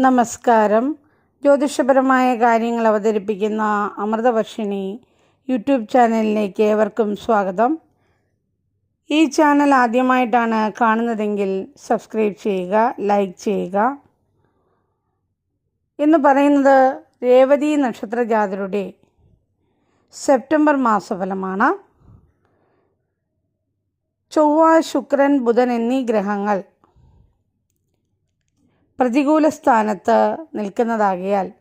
നമസ്കാരം. ജ്യോതിഷപരമായ കാര്യങ്ങൾ അവതരിപ്പിക്കുന്ന അമൃതവർഷിണി യൂട്യൂബ് ചാനലിലേക്ക് ഏവർക്കും സ്വാഗതം. ഈ ചാനൽ ആദ്യമായിട്ടാണ് കാണുന്നതെങ്കിൽ സബ്സ്ക്രൈബ് ചെയ്യുക ലൈക്ക് ചെയ്യുക. എന്ന് പറയുന്നത് രേവതി നക്ഷത്ര ജാതരുടെ സെപ്റ്റംബർ മാസഫലമാണ്. ചൊവ്വ ശുക്രൻ ബുധൻ എന്നീ ഗ്രഹങ്ങൾ പ്രതികൂല സ്ഥാനത്ത് നിൽക്കുന്നതാകിയാൽ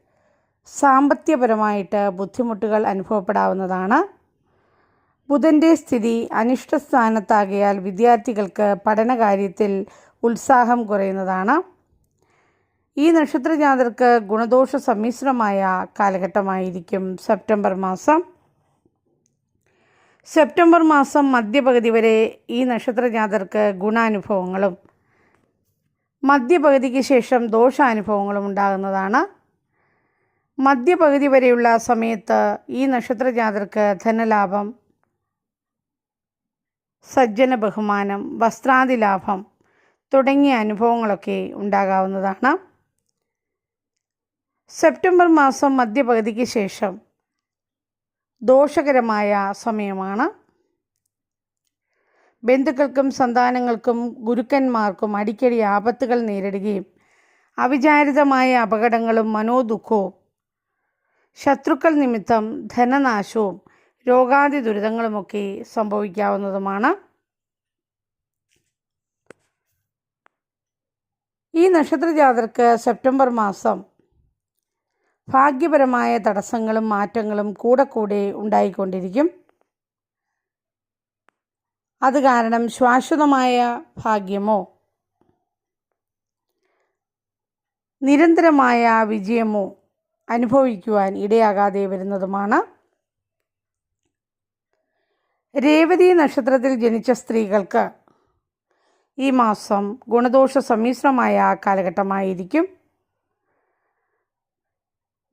സാമ്പത്തികപരമായിട്ട് ബുദ്ധിമുട്ടുകൾ അനുഭവപ്പെടാവുന്നതാണ്. ബുധന്റെ സ്ഥിതി അനിഷ്ട സ്ഥാനത്താകിയാൽ വിദ്യാർത്ഥികൾക്ക് പഠനകാര്യത്തിൽ ഉത്സാഹം കുറയുന്നതാണ്. ഈ നക്ഷത്രജാതർക്ക് ഗുണദോഷ സമ്മിശ്രമായ കാലഘട്ടമായിരിക്കും സെപ്റ്റംബർ മാസം. സെപ്റ്റംബർ മാസം മധ്യപകുതി വരെ ഈ നക്ഷത്രജാതർക്ക് ഗുണാനുഭവങ്ങളും മധ്യപകുതിക്ക് ശേഷം ദോഷാനുഭവങ്ങളും ഉണ്ടാകുന്നതാണ്. മധ്യപകുതി വരെയുള്ള സമയത്ത് ഈ നക്ഷത്ര നക്ഷത്രജാതർക്ക് ധനലാഭം സജ്ജന ബഹുമാനം വസ്ത്രാദി ലാഭം തുടങ്ങിയ അനുഭവങ്ങളൊക്കെ ഉണ്ടാകാവുന്നതാണ്. സെപ്റ്റംബർ മാസം മധ്യപകുതിക്ക് ശേഷം ദോഷകരമായ സമയമാണ്. ബന്ധുക്കൾക്കും സന്താനങ്ങൾക്കും ഗുരുക്കന്മാർക്കും അടിക്കടി ആപത്തുകൾ നേരിടുകയും അവിചാരിതമായ അപകടങ്ങളും മനോദുഃഖവും ശത്രുക്കൾ നിമിത്തം ധനനാശവും രോഗാദി ദുരിതങ്ങളുമൊക്കെ സംഭവിക്കാവുന്നതുമാണ്. ഈ നക്ഷത്ര നക്ഷത്രജാതർക്ക് സെപ്റ്റംബർ മാസം ഭാഗ്യപരമായ തടസ്സങ്ങളും മാറ്റങ്ങളും കൂടെ കൂടെ ഉണ്ടായിക്കൊണ്ടിരിക്കും. അത് കാരണം ശാശ്വതമായ ഭാഗ്യമോ? നിരന്തരമായ വിജയമോ അനുഭവിക്കുവാൻ ഇടയാകാതെ വരുന്നതുമാണ്. രേവതി നക്ഷത്രത്തിൽ ജനിച്ച സ്ത്രീകൾക്ക് ഈ മാസം ഗുണദോഷ സമ്മിശ്രമായ കാലഘട്ടമായിരിക്കും.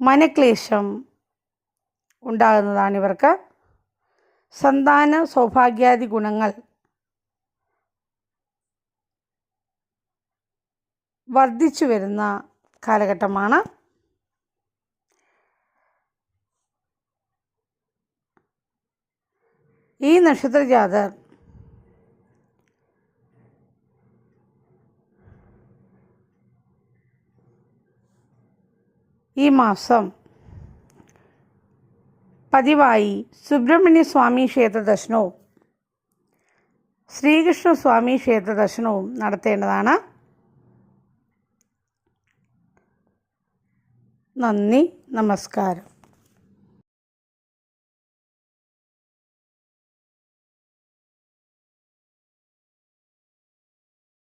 മനക്ലേശം ഉണ്ടാകുന്നതാണ് ഇവർക്ക്. സന്താന സൗഭാഗ്യാദി ഗുണങ്ങൾ. വർദ്ധിച്ചു വരുന്ന കാലഘട്ടമാണ്. ഈ നക്ഷത്രജാതർ ഈ മാസം പതിവായി സുബ്രഹ്മണ്യ സ്വാമി ക്ഷേത്ര ദർശനവും ശ്രീകൃഷ്ണ സ്വാമി ക്ഷേത്ര ദർശനവും നടത്തേണ്ടതാണ്. നന്ദി നമസ്കാരം.